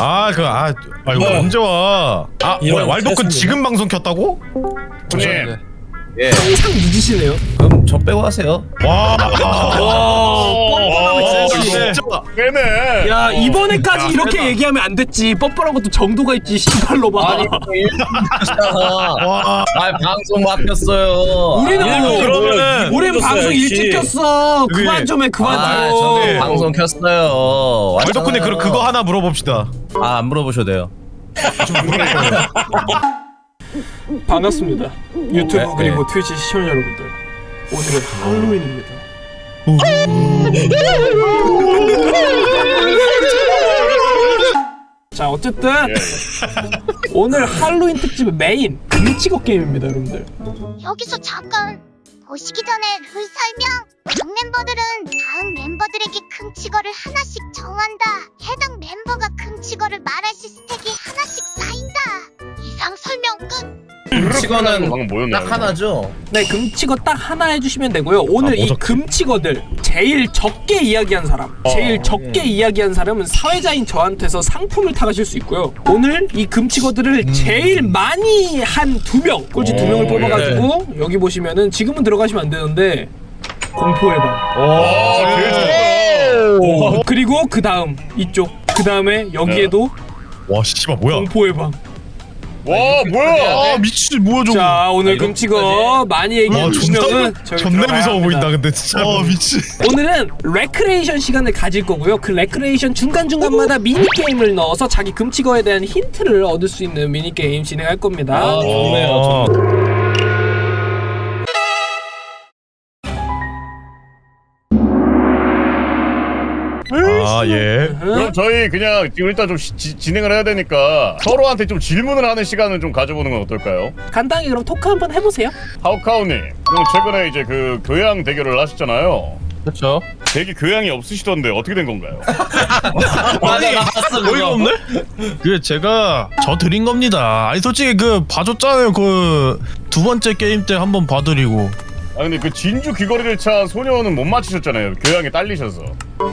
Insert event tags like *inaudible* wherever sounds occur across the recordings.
아, 그, 아, 아, 이거 네. 언제 와? 아, 뭐야, 이런 왈도쿤 됐습니다. 지금 방송 켰다고? 형님 예. 항상 늦으시네요. 그럼 저 빼고 하세요. 와, 와 진짜. 빼네 야 이번에까지 야, 이렇게. 얘기하면 안 됐지. 뻔뻔한 것도 정도가 있지. 씨발로 봐. 아니, *laughs* 아, 와, 방송 맡겼어요. 우리는 아, 뭐- 그러면은 우린 방송. 일찍 켰어. 그게- 그만 좀 해. 그만 아, 좀. 저는 방송 켰어요. 왈도쿤님 그 그거 하나 물어봅시다. 아, 안 물어보셔도 돼요. *laughs* 반갑습니다. 유튜브 네, 그리고 네. 트위치 시청자 여러분들. 오늘은 할로윈입니다. 자 어쨌든 예. 오늘 할로윈 특집의 메인 금치거 게임입니다 여러분들 여기서 잠깐 보시기 전에 룰 설명. 방금 뭐였나요? 딱 하나죠. 네 금치거 딱 하나 해주시면 되고요. 오늘 아, 이 어저께. 금치거들 제일 적게 이야기한 사람 제일 적게 이야기한 사람은 사회자인 저한테서 상품을 타가실 수 있고요. 오늘 이 금치거들을 제일 많이 한 두 명 꼴찌 두 명을 오, 뽑아가지고 여기 보시면은 지금은 들어가시면 안 되는데 공포의 방. 아 제일 어, 그리고 그 다음 이쪽. 그 다음에 여기에도 와, 씨발, 뭐야? 공포의 방 와 뭐야 아, 미친, 뭐야, 저거. 자 오늘 금치거 많이 얘기해 와, 주시면은 존나, 무서워 보인다, 근데 진짜. 아, 미친. 오늘은 레크레이션 시간을 가질 거고요. 그 레크레이션 중간중간마다 미니게임을 넣어서 자기 금치거에 대한 힌트를 얻을 수 있는 미니게임 진행할 겁니다. 아, 좋네요. 아, 예. 그럼 저희 그냥 지금 일단 좀 시- 지- 진행을 해야 되니까 서로한테 좀 질문을 하는 시간을 좀 가져보는 건 어떨까요? 간단히 그럼 토크 한번 해보세요. 하우카우님 그럼 최근에 이제 그 교양 대결을 하셨잖아요 그렇죠. 되게 교양이 없으시던데 어떻게 된 건가요? *laughs* 아니, 어이가 없네? 그 제가 저 드린 겁니다. 아니 솔직히 그 봐줬잖아요. 그 두 번째 게임 때 한번 봐드리고. 아 근데 그 진주 귀걸이를 찬 소녀는 못 맞히셨잖아요 교양이 딸리셔서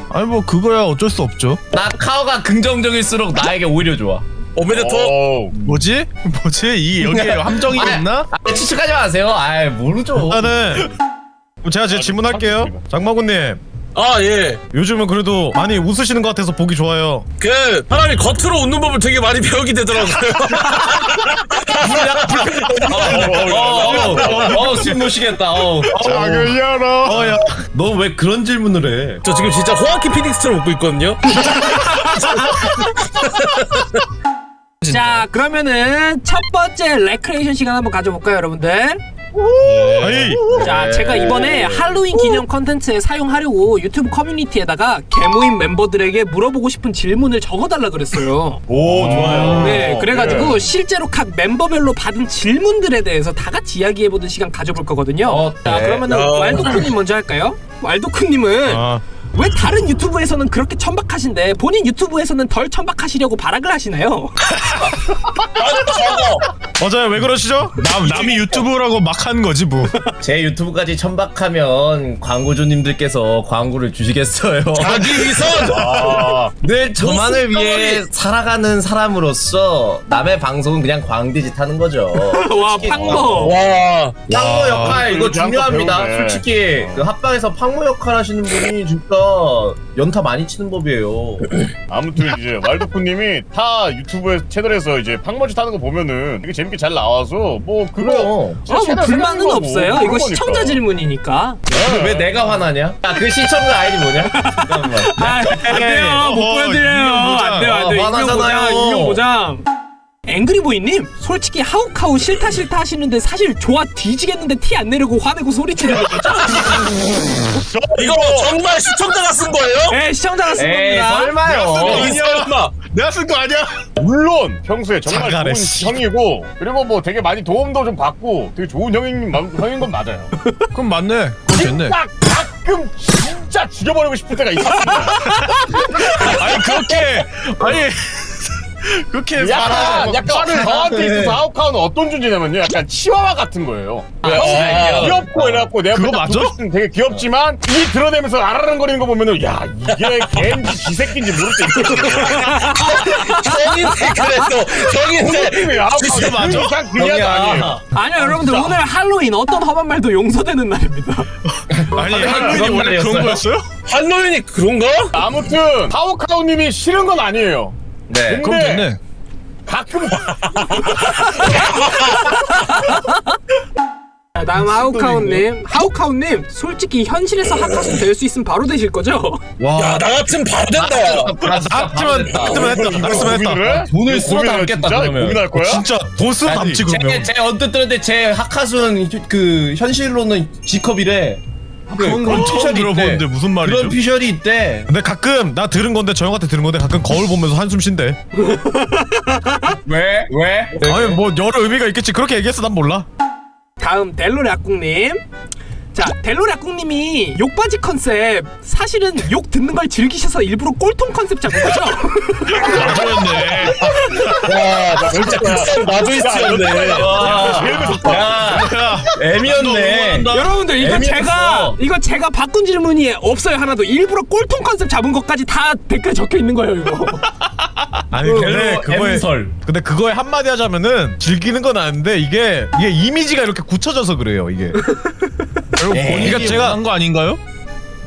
아니 뭐 그거야 어쩔 수 없죠. 나 카오가 긍정적일수록 나에게 오히려 좋아. 오메데토 뭐지? *laughs* 뭐지? 이 여기에 함정이 아, 있나? 아, 추측하지 마세요. 아, 모르죠. 일단은 그럼 제가 제 질문할게요. 장마구님. 아, 예. 요즘은 그래도 많이 웃으시는 것 같아서 보기 좋아요. 그, 사람이 겉으로 웃는 법을 되게 많이 배우게 되더라고요. *laughs* *laughs* 어, 어, 어, 어, 숨 모시겠다. 어. 작은 열어 어야. 너 왜 그런 질문을 해? 저 지금 진짜 호아키 피닉스처럼 웃고 있거든요. 자 그러면은 첫 번째 레크레이션 시간 한번 가져볼까요 여러분들? 아니. 자 제가 이번에 할로윈 기념 컨텐츠에 사용하려고 유튜브 커뮤니티에다가 개모임 멤버들에게 물어보고 싶은 질문을 적어달라 그랬어요. 오 좋아요 네, 어, 그래가지고 예. 실제로 각 멤버별로 받은 질문들에 대해서 다 같이 이야기해보는 시간 가져볼 거거든요. 어, 자, 네. 그러면은 어. 왈도쿠님 먼저 할까요? 왈도쿠님은 아. 왜 다른 유튜브에서는 그렇게 천박하신데 본인 유튜브에서는 덜 천박하시려고 발악을 하시나요? *laughs* 맞아요. 왜 그러시죠? 남 남이 유튜브라고 막한 거지 뭐. 제 유튜브까지 천박하면 광고주님들께서 광고를 주시겠어요. *laughs* 자기 위선! *laughs* 아 늘 저만을 위해 살아가는 사람으로서 남의 방송은 그냥 광대짓 하는 거죠. 와, 팡모. 와. 팡모 역할 이거 중요합니다. 솔직히 그 합방에서 팡모 역할 하시는 분이 진짜 연타 많이 치는 법이에요. *clears throat* 아무튼 이제 왈도쿠님이 타 유튜브 채널에서 이제 팡머지 타는 거 보면은 되게 재밌게 잘 나와서 뭐 그거 그럼. 진짜 아, 뭐 채널 불만은 없어요. 그런 이거 거니까. 시청자 질문이니까. 근데 왜 내가 화나냐? 야, 그 시청자 아이디 뭐냐? 잠깐만. 아, 안 돼요. 못 어허, 보여드려요. 보장. 안 돼요, 안 돼요. 보장, 화나잖아요. 익명 보장. 앵그리보이님, 솔직히 하우카우 싫다 싫다 하시는데 사실 좋아 뒤지겠는데 티 안 내려고 화내고 소리치는 거죠? *laughs* 이거 정말 시청자가 쓴 거예요? 네, 시청자가 쓴 에이, 겁니다. 설마요. 이 설마. 내가 쓴 거 아니야? 물론 평소에 정말 좋은 씨. 형이고 그리고 뭐 되게 많이 도움도 좀 받고 되게 좋은 형인 마- 형인 건 맞아요. *laughs* 그럼 맞네. 그럼 됐네. 딱 가끔 진짜 죽여버리고 싶을 때가 있었습니다. *laughs* 아니 그렇게 아니 *laughs* 그렇게 약간 약간 저한테 있어서 하우카우는 어떤 존재냐면요. 약간 치와와 같은 거예요. 아, 귀엽고 이래갖고 내가 그거 딱 맞아? 보고 싶으면 되게 귀엽지만 이 드러내면서 아라랑거리는 거 보면은 야 이게 개인지 지새끼인지 모를 때 있거든요 형인데 그래도 형인데 느낌이 하우카우 진짜 맞아? 그 이상 그냥 아니에요. 아니요 여러분들 오늘 할로윈 어떤 험한 말도 용서되는 날입니다. *laughs* 아니 할로윈이 원래 그런 거였어요? 할로윈이 그런가? 아무튼 하우카우님이 싫은 건 아니에요 네. 그럼 됐네 가끔 자, 다음 하우카우님. 하우카우님 솔직히 현실에서 하카스 될 수 있으면 바로 되실 거죠? 야, 나 같으면 바로 된다. 나 같으면 같으면 했다 나 같으면 했다 해? 돈을 쓰러 담겠다, 진짜? 그러면. 고민할 거야? 진짜 돈 쓰고 담지 그러면 제, 제 언뜻 들었는데 제 하카순 그 현실로는 G컵이래. 그건 처음 피셜이 들어보는데 있대. 무슨 말이죠? 그런 피셜이 있대. 근데 가끔 나 들은 건데 저 형한테 들은 건데 가끔 거울 보면서 한숨 쉰대 *laughs* 왜? 왜? 아니 뭐 여러 의미가 있겠지 그렇게 얘기했어 난 몰라 다음 델로리 악국님. 자, 델로리 악국님이 욕바지 컨셉 사실은 욕 듣는 걸 즐기셔서 일부러 꼴통 컨셉 잡은 거죠? 맞아였네 와, 나 진짜 좋다 야, 애미였네. 여러분들 이거 애매했어. 제가 이거 제가 바꾼 질문이 없어요 하나도 일부러 꼴통 컨셉 잡은 것까지 다 댓글에 적혀 있는 거예요 이거. 아니 그 근데 그거에 M설. 근데 그거에 한마디 하자면은 즐기는 건 아는데 이게 이게 이미지가 이렇게 굳혀져서 그래요 이게 결국 본인이 제가 한거 아닌가요?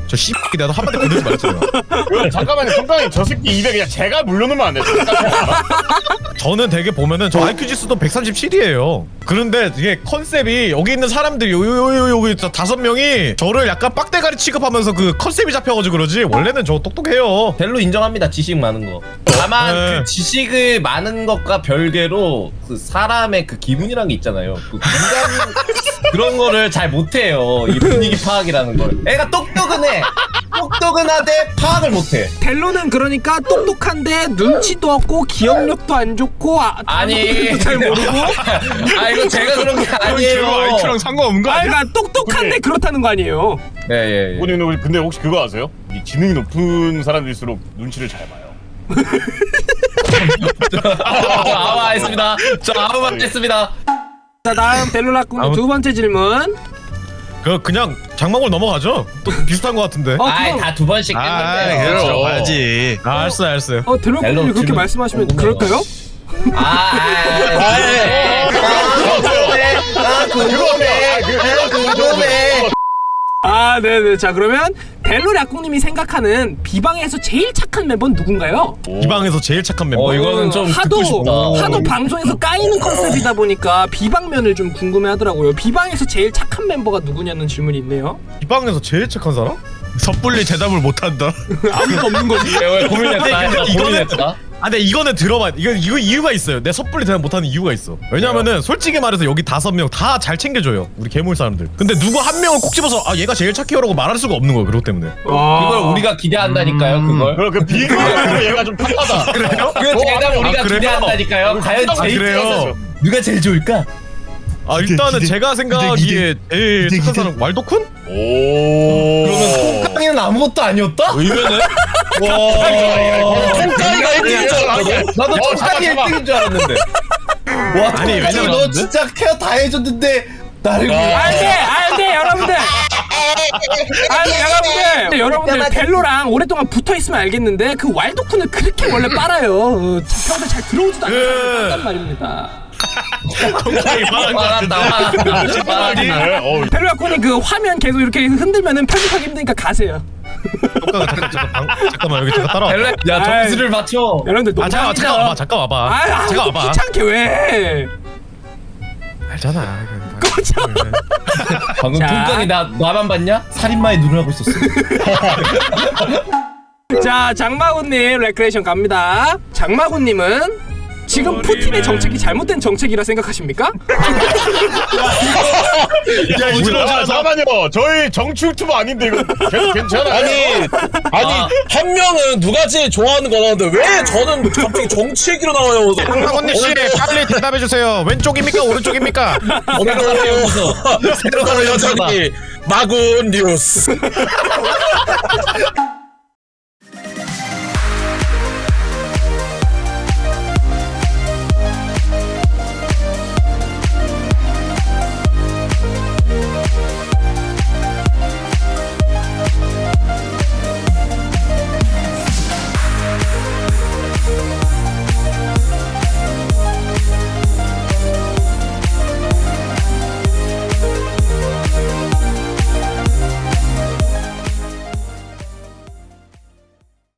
저 씨, 내가 한마디 건들지 말았잖아요. 그, 잠깐만요 정강이 저 새끼 입에 그냥 제가 물려놓으면 안 돼요 *laughs* 저는 되게 보면은 저 IQ 지수도 137이에요. 그런데 이게 컨셉이 여기 있는 사람들이 요요요 여기 다- 다섯 명이 저를 약간 빡대가리 취급하면서 그 컨셉이 잡혀가지고 그러지 원래는 저 똑똑해요. 델로 인정합니다. 지식 많은 거. 다만 네. 그 지식을 많은 것과 별개로 그 사람의 그 기분이란 게 있잖아요. 그 공감 *laughs* 그런 거를 잘 못해요. 이 분위기 파악이라는 걸. 애가 똑똑은 해. 똑똑은 하되 파악을 못해. 델로는 그러니까 똑똑한데 눈치도 없고 기억력도 안 좋고 아, 아니. 잘 모르고 아 이거 제가 그런 게 아니에요. IQ랑 상관없는 거아 아니야? 그러니까 똑똑한데 근데- 그렇다는 거 아니에요. 예 예. 예. 본인은 근데 혹시 그거 아세요? 이 지능이 높은 사람들일수록 눈치를 잘 봐요 *laughs* 저 아무 했습니다. 저 아무 말 했습니다. 자 다음 델로라꿈 아무- 두 번째 질문. 그 그냥 장막을 넘어가죠. 또 비슷한 거 같은데. 어, 아이 그럼- 다 두 번씩 했는데. 그래요. 들어가야지. 아, 알았어 알았어요. 어 델로라꿈이 델로 그렇게 질문 말씀하시면 궁금해요. 그럴까요? 아, 아, 아, 궁금해. 아, 궁금해. 아, 궁금해. 아 네네 자 그러면 델로라꿈님이 생각하는 비방에서 제일 착한 멤버는 누군가요? 이 방에서 제일 착한 멤버. 어, 이거는 좀 하도 듣고 싶다. 하도 방송에서 까이는 컨셉이다 보니까 비방면을 좀 궁금해하더라고요. 비방에서 제일 착한 멤버가 누구냐는 질문이 있네요. 이 방에서 제일 착한 사람? 섣불리 *laughs* 대답을 못한다. 아무도 없는 거지. 왜 고민했다. 이거는- 고민했다. 아, 근데 이거는 들어봐. 이거 이거 이유가 있어요. 내 섣불리 대답 못하는 이유가 있어. 왜냐면은 솔직히 말해서 여기 다섯 명 다 잘 챙겨줘요. 우리 괴물 사람들. 근데 누구 한 명을 꼭 집어서 아 얘가 제일 착해요라고 말할 수가 없는 거예요. 그것 때문에. 그걸 우리가 기대한다니까요, 그걸. 그럼 그 비교로 얘가 좀 탑하다 그래요? 그 대답 우리가 아, 그래요? 기대한다니까요. 과연 아, 제일 그래요? 누가 제일 좋을까? 아 일단은 제가 생각하기에 제일 착한 사람 왈도쿤? 오 똥강이는 아무것도 아니었다? 의외네. 똥강이가 1등인 줄 알았거든. 나도 어, 잠깐, 잠깐. 1등인 줄 알았는데. 와, 아니, 왜냐면 너? 진짜 케어 다 해줬는데 나를 위해. 안돼 안돼 여러분들. 안돼 여러분들. 여러분들 벨로랑 오랫동안 붙어 있으면 알겠는데 그 왈도쿤을 그렇게 원래 빨아요. 어, 평소에 잘 들어오지도 그- 않단 말입니다. 말한다. 말한다. 네, 어, 벨로라쿤이 그 화면 계속 이렇게 흔들면은 편집하기 힘드니까 가세요. 잠깐 잠깐 잠깐 방- 잠깐만 여기 잠깐 따라와. 벨레, 야, 점수를 맞춰. 여러분들 아 잠깐 잠깐 와봐 잠깐 와봐. 아, 아, 잠깐 또 와봐. 귀찮게 왜? 알잖아. 꺼져. 방금 자. 똥강이 나, 나만 봤냐? 살인마의 눈을 하고 있었어. *laughs* 자, 장마군님 레크레이션 갑니다. 장마군님은 지금 푸틴의 정책이 잘못된 정책이라 생각하십니까? 야, 이거 잠깐만요. 저희 정치 유튜버 아닌데 이거 괜- 괜찮아요? 아니, 아니, 한 명은 누가 제일 좋아하는 거라는데 왜 저는 갑자기 정치 얘기로 나와요? 황건님 씨 빨리 대답해 주세요. 왼쪽입니까 오른쪽입니까? 오늘도 새로 오늘도 여전히 마군 뉴스. *laughs*